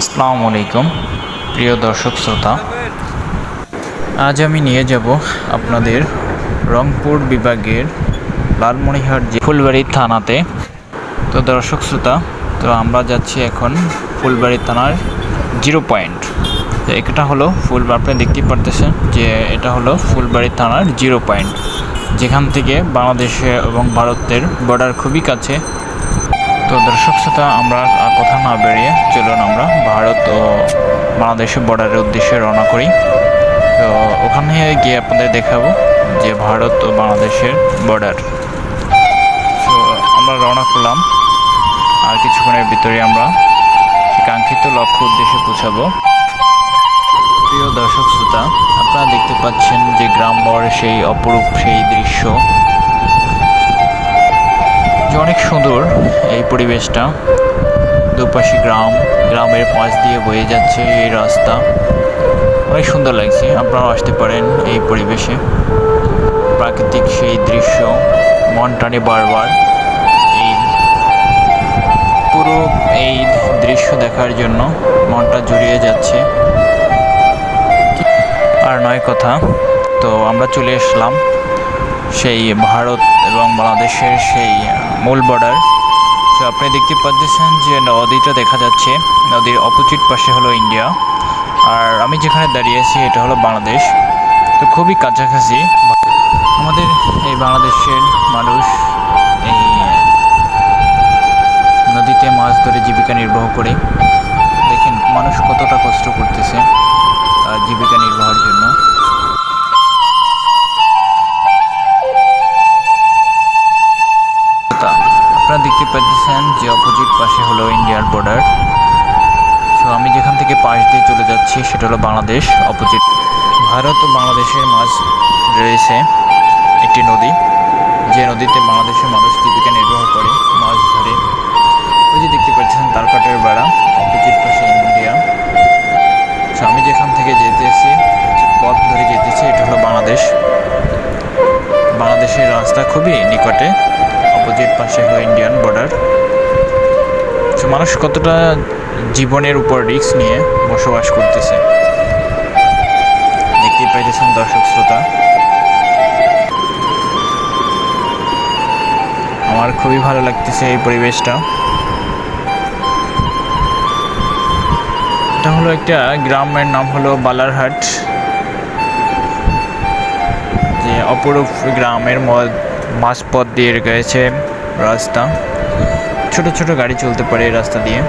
আসসালামু আলাইকুম, প্রিয় দর্শক শ্রোতা। আজ আমি নিয়ে যাব আপনাদের রংপুর বিভাগের লালমনিহাট যে ফুলবাড়ি থানাতে। তো দর্শক শ্রোতা, তো আমরা যাচ্ছি এখন ফুলবাড়ি থানার জিরো পয়েন্ট। তো এটা হলো ফুল আপনি দেখতেই পারতেছেন যে এটা হলো ফুলবাড়ি থানার জিরো পয়েন্ট। যেখান থেকে বাংলাদেশে এবং ভারতের বর্ডার খুবই কাছে। তো দর্শক শ্রোতা আমরা কথা না বেরিয়ে চলুন আমরা ভারত ও বাংলাদেশের বর্ডারের উদ্দেশ্যে রওনা করি। তো ওখানে গিয়ে আপনাদের দেখাবো যে ভারত ও বাংলাদেশের বর্ডার তো আমরা রওনা করলাম। আর কিছুক্ষণের ভিতরে আমরা কাঙ্ক্ষিত লক্ষ্য উদ্দেশ্যে পৌঁছাবো। প্রিয় দর্শক শ্রোতা, আপনারা দেখতে পাচ্ছেন যে গ্রাম বরের সেই অপরূপ সেই দৃশ্য। যে অনেক সুন্দর এই পরিবেশটা। দুপাশে গ্রাম, গ্রামের পাশ দিয়ে বয়ে যাচ্ছে এই রাস্তা। অনেক সুন্দর লাগছে, আপনারাও আসতে পারেন এই পরিবেশে। প্রাকৃতিক সেই দৃশ্য, মন টানে বারবার। এই পুরো এই দৃশ্য দেখার জন্য মনটা জুড়িয়ে যাচ্ছে। আর নয় কথা, তো আমরা চলে আসলাম। সেই ভারত এবং বাংলাদেশের সেই মূল বর্ডার তো আপনি দেখতে পাচ্ছেন যে নদীটা দেখা যাচ্ছে। নদীর অপোজিট পাশে হলো ইন্ডিয়া আর আমি যেখানে দাঁড়িয়ে আছি, এটা হলো বাংলাদেশ। তো খুবই কাছাকাছি। আমাদের এই বাংলাদেশের মানুষ এই নদীতে মাছ ধরে জীবিকা নির্বাহ করে। দেখেন মানুষ কতটা কষ্ট করতেছে। আপনারা দেখতে পাচ্ছেন যে অপোজিট পাশে হলো ইন্ডিয়ার বর্ডার সো আমি যেখান থেকে পাশ দিয়ে চলে যাচ্ছি, সেটা হলো বাংলাদেশ, অপোজিট। ভারত ও বাংলাদেশের মাঝ রয়েছে একটি নদী। যে নদীতে বাংলাদেশের মানুষ জীবিকা নির্বাহ করে, মাছ ধরে। ওই যে দেখতে পাচ্ছেন তারকাটের বেড়া, অপোজিট পাশে ইন্ডিয়া। তো আমি যেখান থেকে যেতেছি পথ ধরে যেতেছি, এটা হলো বাংলাদেশ। বাংলাদেশের রাস্তা খুবই নিকটে। অপোজিট পাশে হলো ইন্ডিয়ান বর্ডার তো মানুষ কতটা জীবনের উপর রিক্স নিয়ে বসবাস করতেছে? দেখতেই পাইতেছেন দর্শক শ্রোতা। আমার খুবই ভালো লাগতেছে এই পরিবেশটা। এটা হলো একটা গ্রামের নাম হলো বালারহাট। যে অপরূপ গ্রামের মধ্যে মাঝপথ দিয়ে গেছে রাস্তা। ছোট ছোট গাড়ি চলতে পারে এই রাস্তা দিয়ে।